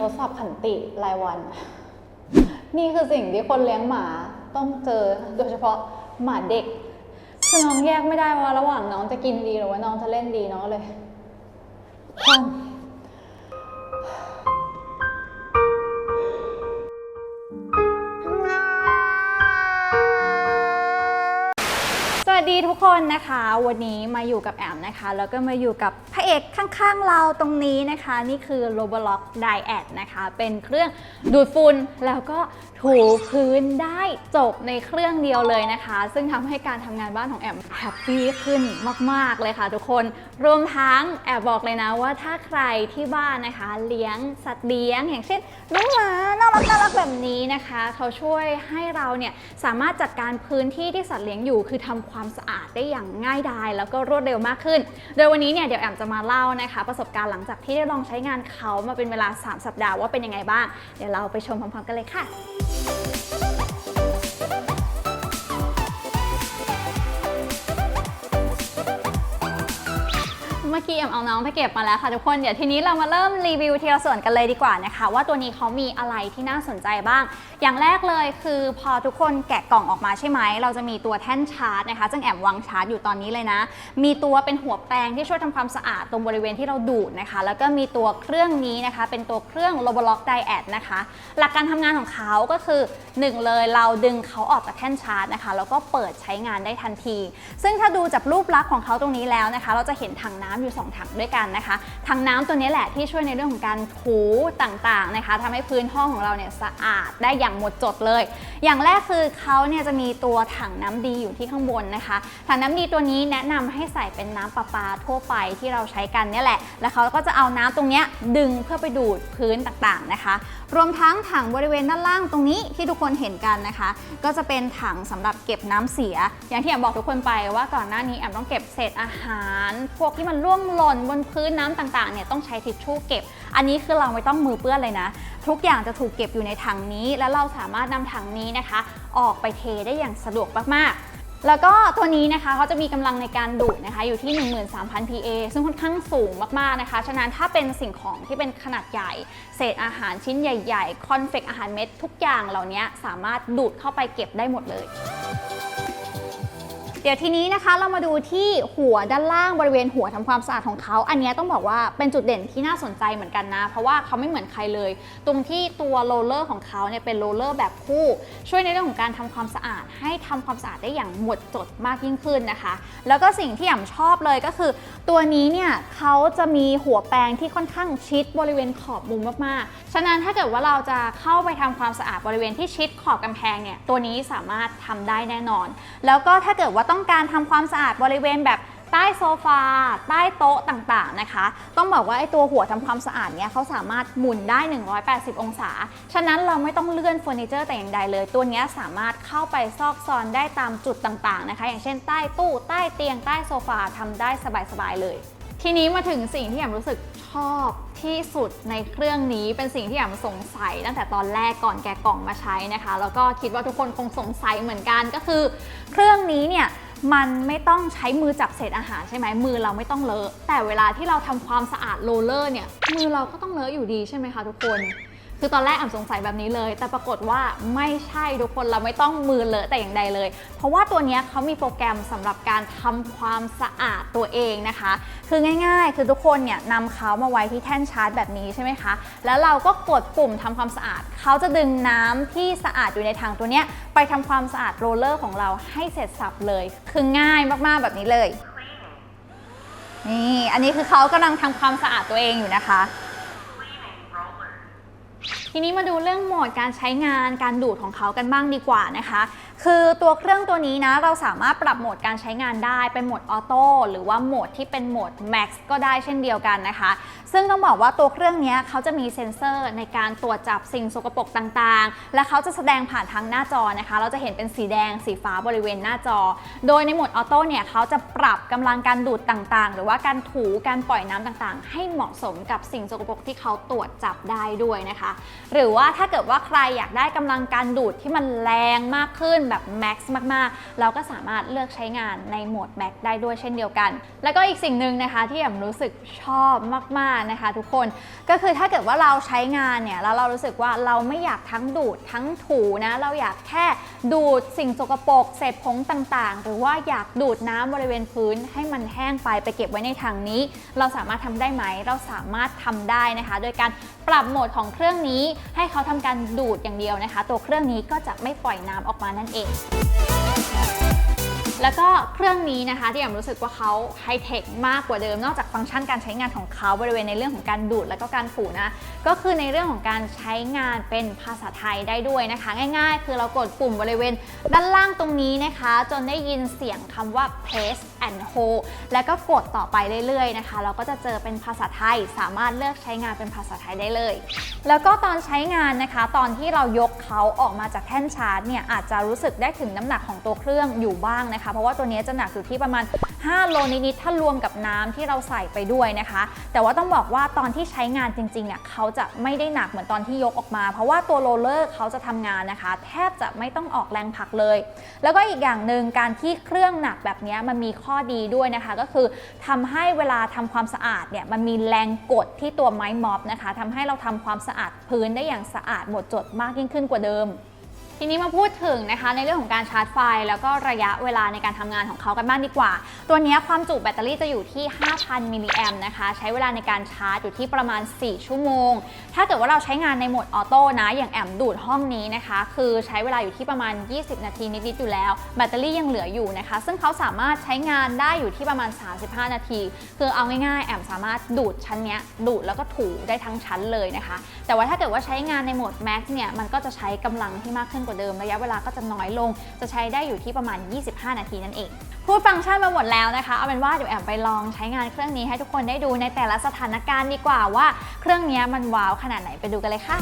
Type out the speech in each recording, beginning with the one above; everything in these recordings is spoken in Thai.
ทดสอบขันติรายวัน นี่คือสิ่งที่คนเลี้ยงหมาต้องเจอโดยเฉพาะหมาเด็กคือน้องแยกไม่ได้ว่าระหว่างน้องจะกินดีหรือว่าน้องจะเล่นดีน้องเลยคว่ำ ดีทุกคนนะคะ วันนี้มาอยู่กับแอมนะคะ แล้วก็มาอยู่กับพระเอกข้างๆเราตรงนี้นะคะ นี่คือ Roblox d i a t นะคะ เป็นเครื่องดูดฝุ่นแล้วก็ ถูพื้นได้จบในเครื่องเดียวเลยนะคะ ซึ่งทำให้การทำงานบ้านของแอมแฮปปี้ขึ้นมาก ๆ เลยค่ะทุกคน รวมทั้งแอบบอกเลยนะว่าถ้าใครที่บ้านนะคะ เลี้ยงสัตว์เลี้ยง อย่างเช่นน้องหมาน่ารักน่ารักแบบนี้นะคะ เขาช่วยให้เราเนี่ยสามารถจัดการพื้นที่ที่สัตว์เลี้ยงอยู่ คือทำความสะอาดได้อย่างง่ายดายแล้วก็รวดเร็วมากขึ้น โดยวันนี้เนี่ยเดี๋ยวแอมจะมาเล่านะคะ ประสบการณ์หลังจากที่ได้ลองใช้งานเขามาเป็นเวลา 3 สัปดาห์ว่าเป็นยังไงบ้าง เดี๋ยวเราไปชมพร้อมๆกันเลยค่ะ Thank you. มื่อกี้แอมเอาน้องไปเก็บมาแล้วค่ะทุกคน เดี๋ยวทีนี้เรามาเริ่มรีวิวทีละส่วนกันเลยดีกว่านะคะ ว่าตัวนี้เขามีอะไรที่น่าสนใจบ้าง อย่างแรกเลยคือพอทุกคนแกะกล่องออกมาใช่ไหม เราจะมีตัวแท่นชาร์จนะคะซึ่งแอมวางชาร์จอยู่ตอนนี้เลยนะ มีตัวเป็นหัวแปรงที่ช่วยทำความสะอาดตรงบริเวณที่เราดูดนะคะ แล้วก็มีตัวเครื่องนี้นะคะ เป็นตัวเครื่อง Roblox Diet นะคะ หลักการทำงานของเขาก็คือ 1 เลยเราดึงเขาออกจากแท่นชาร์จนะคะ แล้วก็เปิดใช้งานได้ทันที ซึ่งถ้าดูจากรูปลักษณ์ของเขาตรงนี้แล้วนะคะ เราจะเห็นถังน้ำอยู่ 2 ถังด้วยกันนะคะ ถังน้ำตัวนี้แหละที่ช่วยในเรื่องของการถูต่างๆนะคะทำให้พื้นห้องของเราเนี่ยสะอาดได้อย่างหมดจดเลย อย่างแรกคือเขาเนี่ยจะมีตัวถังน้ำดีอยู่ที่ข้างบนนะคะ ถังน้ำดีตัวนี้แนะนำให้ใส่เป็นน้ำประปาทั่วไปที่เราใช้กันเนี่ยแหละ แล้วเขาก็จะเอาน้ำตรงนี้ดึงเพื่อไปดูดพื้นต่างๆนะคะ รวมทั้งถังบริเวณด้านล่างตรงนี้ที่ทุกคนเห็นกันนะคะ ก็จะเป็นถังสำหรับเก็บน้ำเสีย อย่างที่แอมบอกทุกคนไปว่าก่อนหน้านี้แอมต้องเก็บเศษอาหาร พวกที่มันร่วงหล่นบนพื้นน้ำต่างๆเนี่ยต้องใช้ทิชชู่เก็บ อันนี้คือเราไม่ต้องมือเปื้อนเลยนะ ทุกอย่างจะถูกเก็บอยู่ในถังนี้ แล้วเราสามารถนำถังนี้นะคะ ออกไปเทได้อย่างสะดวกมากๆแล้วก็ตัวนี้นะคะเขาจะมีกำลังในการดูดนะคะอยู่ที่ 13,000 PA ซึ่งค่อนข้างสูงมากๆนะคะ ฉะนั้นถ้าเป็นสิ่งของที่เป็นขนาดใหญ่ เศษอาหารชิ้นใหญ่ๆ คอนเฟกอาหารเม็ดทุกอย่างเหล่านี้สามารถดูดเข้าไปเก็บได้หมดเลย ดี๋ยวทีนี้นะคะเรามาดูที่หัวด้านล่างบริเวณหัวทำความสะอาดของเขา อันนี้ต้องบอกว่าเป็นจุดเด่นที่น่าสนใจเหมือนกันนะ เพราะว่าเขาไม่เหมือนใครเลย ตรงที่ตัวโรลเลอร์ของเขาเนี่ยเป็นโรลเลอร์แบบคู่ ช่วยในเรื่องของการทำความสะอาด ให้ทำความสะอาดได้อย่างหมดจดมากยิ่งขึ้นนะคะ แล้วก็สิ่งที่อ่ำชอบเลยก็คือ ตัวนี้เนี่ยเขาจะมีหัวแปรงที่ค่อนข้างชิดบริเวณขอบมุมมากๆ ฉะนั้นถ้าเกิดว่าเราจะเข้าไปทำความสะอาดบริเวณที่ชิดขอบกำแพงเนี่ยตัวนี้สามารถทำได้แน่นอน แล้วก็ถ้าเกิดว่าต้ององการทำความสะอาดบริเวณแบบใต้โซฟา ใต้โต๊ะต่างๆนะคะ ต้องบอกว่าไอ้ตัวหัวทำความสะอาดเนี่ยเขาสามารถหมุนได้ 180 องศา ฉะนั้นเราไม่ต้องเลื่อนเฟอร์นิเจอร์แต่อย่างใดเลย ตัวเนี้ยสามารถเข้าไปซอกซอนได้ตามจุดต่างๆนะคะ อย่างเช่นใต้ตู้ ใต้เตียง ใต้โซฟาทำได้สบายๆเลย ทีนี้มาถึงสิ่งที่แอมรู้สึกชอบที่สุดในเครื่องนี้เป็นสิ่งที่แอมสงสัยตั้งแต่ตอนแรกก่อนแกะกล่องมาใช้นะคะ แล้วก็คิดว่าทุกคนคงสงสัยเหมือนกันก็คือ เครื่องนี้เนี่ย มันไม่ต้องใช้มือจับเศษอาหารใช่ไหมมือเราไม่ต้องเลอะ แต่เวลาที่เราทำความสะอาดโรลเลอร์เนี่ยมือเราก็ต้องเลอะอยู่ดีใช่ไหมคะทุกคน คือตอนแรกแอมสงสัยแบบนี้เลย แต่ปรากฏว่าไม่ใช่ทุกคนเราไม่ต้องมือเลอะแต่อย่างใดเลย เพราะว่าตัวนี้เขามีโปรแกรมสำหรับการทำความสะอาดตัวเองนะคะ คือง่ายๆ คือทุกคนเนี่ยนำเขามาไว้ที่แท่นชาร์จแบบนี้ใช่ไหมคะ แล้วเราก็กดปุ่มทำความสะอาด เขาจะดึงน้ำที่สะอาดอยู่ในถังตัวเนี้ยไปทำความสะอาดโรลเลอร์ของเราให้เสร็จสับเลย คือง่ายมากๆแบบนี้เลย นี่ อันนี้คือเขากำลังทำความสะอาดตัวเองอยู่นะคะ ทีนี้มาดูเรื่องโหมดการใช้งานการดูดของเขากันบ้างดีกว่านะคะ คือตัวเครื่องตัวนี้นะเราสามารถปรับโหมดการใช้งานได้เป็นโหมดออโต้หรือว่าโหมดที่เป็นโหมด Max ก็ได้เช่นเดียวกันนะคะ ซึ่งต้องบอกว่าตัวเครื่องนี้เขาจะมีเซ็นเซอร์ในการตรวจจับสิ่งสกปรกต่างๆ และเขาจะแสดงผ่านทางหน้าจอนะคะ เราจะเห็นเป็นสีแดงสีฟ้าบริเวณหน้าจอ โดยในโหมดออโต้เนี่ยเขาจะปรับกำลังการดูดต่างๆ หรือว่าการถูการปล่อยน้ำต่างๆ ให้เหมาะสมกับสิ่งสกปรกที่เขาตรวจจับได้ด้วยนะคะ หรือว่าถ้าเกิดว่าใครอยากได้กำลังการดูดที่มันแรงมากขึ้นแบบแบบแม็กซ์มากๆ เราก็สามารถเลือกใช้งานในโหมดแม็กได้ด้วยเช่นเดียวกัน แล้วก็อีกสิ่งหนึ่งนะคะที่แอมรู้สึกชอบมากๆนะคะ ทุกคนก็คือถ้าเกิดว่าเราใช้งานเนี่ยแล้วเรารู้สึกว่าเราไม่อยากทั้งดูดทั้งถูนะเราอยากแค่ดูดสิ่งสกปรกเศษผงต่างๆ หรือว่าอยากดูดน้ำบริเวณพื้นให้มันแห้งไปไปเก็บไว้ในถังนี้ เราสามารถทำได้ไหม เราสามารถทำได้นะคะ โดยการปรับโหมดของเครื่องนี้ให้เขาทำการดูดอย่างเดียวนะคะ ตัวเครื่องนี้ก็จะไม่ปล่อยน้ำออกมานั่นเองแล้วก็เครื่องนี้นะคะที่แอมรู้สึกว่าเขาไฮเทคมากกว่าเดิม นอกจากฟังก์ชันการใช้งานของเขาบริเวณในเรื่องของการดูดและก็การถูนะ ก็คือในเรื่องของการใช้งานเป็นภาษาไทยได้ด้วยนะคะ ง่ายๆ คือเรากดปุ่มบริเวณด้านล่างตรงนี้นะคะ จนได้ยินเสียงคำว่า press and hold แล้วก็กดต่อไปเรื่อยๆนะคะ เราก็จะเจอเป็นภาษาไทย สามารถเลือกใช้งานเป็นภาษาไทยได้เลย แล้วก็ตอนใช้งานนะคะ ตอนที่เรายกเขาออกมาจากแท่นชาร์จเนี่ยอาจจะรู้สึกได้ถึงน้ำหนักของตัวเครื่องอยู่บ้างนะคะ เพราะว่าตัวนี้จะหนักอยู่ที่ประมาณ 5 โลนิดๆถ้ารวมกับน้ำที่เราใส่ไปด้วยนะคะ แต่ว่าต้องบอกว่าตอนที่ใช้งานจริงๆอะเขาจะไม่ได้หนักเหมือนตอนที่ยกออกมา เพราะว่าตัวโรลเลอร์เขาจะทำงานนะคะ แทบจะไม่ต้องออกแรงผลักเลย แล้วก็อีกอย่างหนึ่งการที่เครื่องหนักแบบนี้มันมีข้อดีด้วยนะคะ ก็คือทำให้เวลาทำความสะอาดเนี่ยมันมีแรงกดที่ตัวไม้ม็อบนะคะทำให้เราทำความสะอาดพื้นได้อย่างสะอาดหมดจดมากยิ่งขึ้นกว่าเดิม ทีนี้มาพูดถึงนะคะในเรื่องของการชาร์จไฟ แล้วก็ระยะเวลาในการทำงานของเขากันบ้างดีกว่า ตัวนี้ความจุแบตเตอรี่จะอยู่ที่ 5,000 มิลลิแอมนะคะ ใช้เวลาในการชาร์จอยู่ที่ประมาณ 4 ชั่วโมง ถ้าเกิดว่าเราใช้งานในโหมดออโต้นะ อย่างแอมดูดห้องนี้นะคะ คือใช้เวลาอยู่ที่ประมาณ 20 นาทีนิดๆอยู่แล้ว แบตเตอรี่ยังเหลืออยู่นะคะ ซึ่งเขาสามารถใช้งานได้อยู่ที่ประมาณ 35 นาที คือเอาง่ายๆ แอมสามารถดูดชั้นนี้ดูดแล้วก็ถูได้ทั้งชั้นเลยนะคะ แต่ว่าถ้าเกิดว่าใช้งานในโหมด Max เนี่ยมันก็จะใช้กำลังที่มากขึ้นกว่าเดิมระยะเวลาก็จะน้อยลง จะใช้ได้อยู่ที่ประมาณ 25 นาทีนั่นเองพูดฟังก์ชันมาหมดแล้วนะคะ เอาเป็นว่าเดี๋ยวแอมไปลองใช้งานเครื่องนี้ให้ทุกคนได้ดูในแต่ละสถานการณ์ดีกว่าว่า เครื่องนี้มันว้าวขนาดไหนไปดูกันเลยค่ะ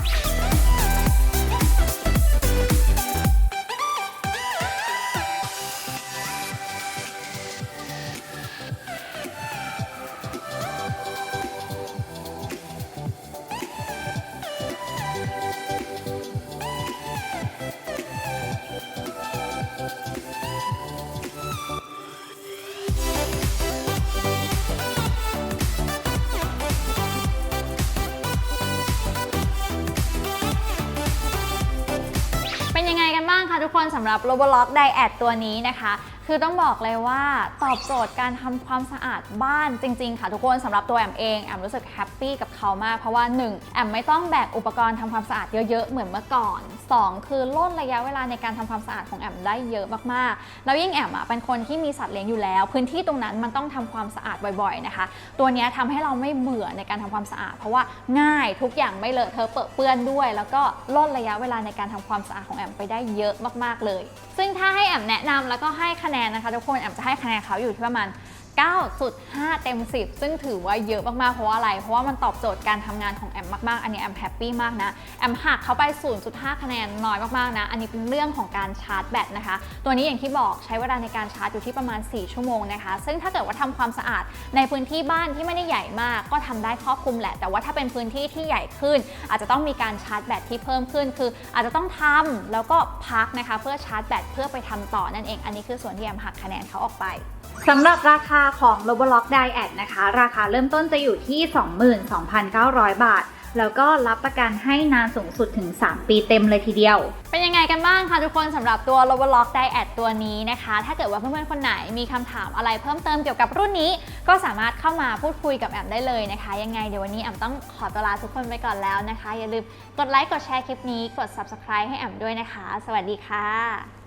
สำหรับ Roblox Diad ตัวนี้นะคะ คือต้องบอกเลยว่าตอบโจทย์การทำความสะอาดบ้านจริง ๆ ค่ะทุกคนสำหรับตัวแอมเองแอมรู้สึกแฮปปี้กับเขามาก เพราะว่า 1. แอมไม่ต้องแบกอุปกรณ์ทำความสะอาดเยอะๆ เหมือนเมื่อก่อน 2. คือลดระยะเวลาในการทำความสะอาดของแอมได้เยอะมากๆ แล้วยิ่งแอมอะเป็นคนที่มีสัตว์เลี้ยงอยู่แล้ว พื้นที่ตรงนั้นมันต้องทำความสะอาดบ่อยๆนะคะ ตัวนี้ทำให้เราไม่เบื่อในการทำความสะอาด เพราะว่าง่ายทุกอย่างไม่เลอะเทอะเปื้อะเปื้อนด้วย แล้วก็ลดระยะเวลาในการทำความสะอาดของแอมไปได้เยอะมากๆเลย ซึ่งถ้าให้แอมแนะนำแล้วก็ให้คะแนนนะคะทุกคนแอมจะให้คะแนนเขาอยู่ที่ประมาณ 9.5 เต็ม 10 ซึ่งถือว่าเยอะมาก ๆ เพราะว่าอะไร เพราะว่ามันตอบโจทย์การทำงานของแอมมาก ๆ อันนี้แอมแฮปปี้มากนะ แอมหักเขาไป 0.5 คะแนนน้อยมาก ๆ นะ อันนี้เป็นเรื่องของการชาร์จแบตนะคะ ตัวนี้อย่างที่บอกใช้เวลาในการชาร์จอยู่ที่ประมาณ 4 ชั่วโมงนะคะ ซึ่งถ้าเกิดว่าทำความสะอาดในพื้นที่บ้านที่ไม่ได้ใหญ่มาก ก็ทำได้ครอบคลุมแหละ แต่ว่าถ้าเป็นพื้นที่ที่ใหญ่ขึ้น อาจจะต้องมีการชาร์จแบตที่เพิ่มขึ้น คืออาจจะต้องทำแล้วก็พักนะคะ เพื่อชาร์จแบตเพื่อไปทำต่อนั่นเอง อันนี้คือส่วนที่แอมหักคะแนนเขาออกไป สำหรับราคาของ Roblox Diad นะคะ ราคาเริ่มต้นจะอยู่ที่ 22,900 บาท แล้วก็รับประกันให้นานสูงสุดถึง 3 ปีเต็มเลยทีเดียว เป็นยังไงกันบ้างคะทุกคนสำหรับตัว Roblox Diad ตัวนี้นะคะ ถ้าเกิดว่าเพื่อนๆ คนไหนมีคำถามอะไรเพิ่มเติมเกี่ยวกับรุ่นนี้ ก็สามารถเข้ามาพูดคุยกับแอมได้เลยนะคะ ยังไงเดี๋ยววันนี้แอมต้องขอตัวลาทุกคนไปก่อนแล้วนะคะ อย่าลืมกดไลค์กดแชร์คลิปนี้กด Subscribe ให้แอมด้วยนะคะ สวัสดีค่ะ